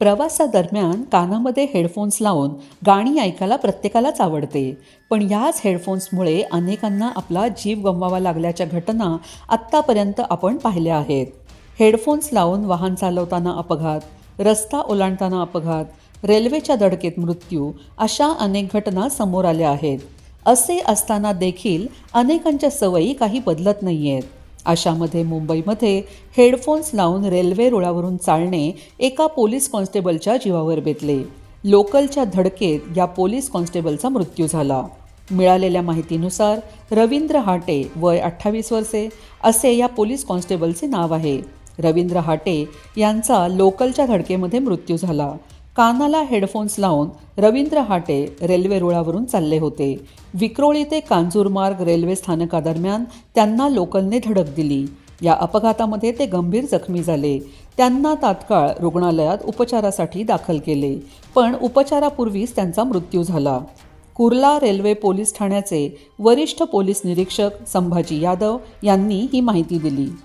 प्रवासादरम्यान कानामध्ये हेडफोन्स लावून गाणी ऐकायला प्रत्येकालाच आवडते. पण याच हेडफोन्समुळे अनेकांना आपला जीव गमवावा लागल्याच्या घटना आत्तापर्यंत आपण पाहिल्या आहेत. हेडफोन्स लावून वाहन चालवताना अपघात रस्ता ओलांडताना अपघात रेल्वेच्या धडकेत मृत्यू अशा अनेक घटना समोर आल्या आहेत. असे असताना देखील अनेकांच्या सवयी काही बदलत नाही आहेत अशामध्ये मुंबईमध्ये हेडफोन्स लावून रेल्वे रुळावरून चालणे एका पोलीस कॉन्स्टेबलच्या जीवावर बेतले. लोकलच्या धडकेत या पोलीस कॉन्स्टेबलचा मृत्यू झाला. मिळालेल्या माहितीनुसार रवींद्र हाटे वय अठ्ठावीस वर्षे असे या पोलीस कॉन्स्टेबलचे नाव आहे. रवींद्र हाटे यांचा लोकलच्या धडकेमध्ये मृत्यू झाला. कानाला हेडफोन्स लावून रवींद्र हाटे रेल्वे रुळावरून चालले होते. विक्रोळी ते कांजूरमार्ग रेल्वे स्थानकादरम्यान त्यांना लोकलने धडक दिली. या अपघातामध्ये ते गंभीर जखमी झाले. त्यांना तात्काळ रुग्णालयात उपचारासाठी दाखल केले पण उपचारापूर्वीच त्यांचा मृत्यू झाला. कुर्ला रेल्वे पोलीस ठाण्याचे वरिष्ठ पोलीस निरीक्षक संभाजी यादव यांनी ही माहिती दिली.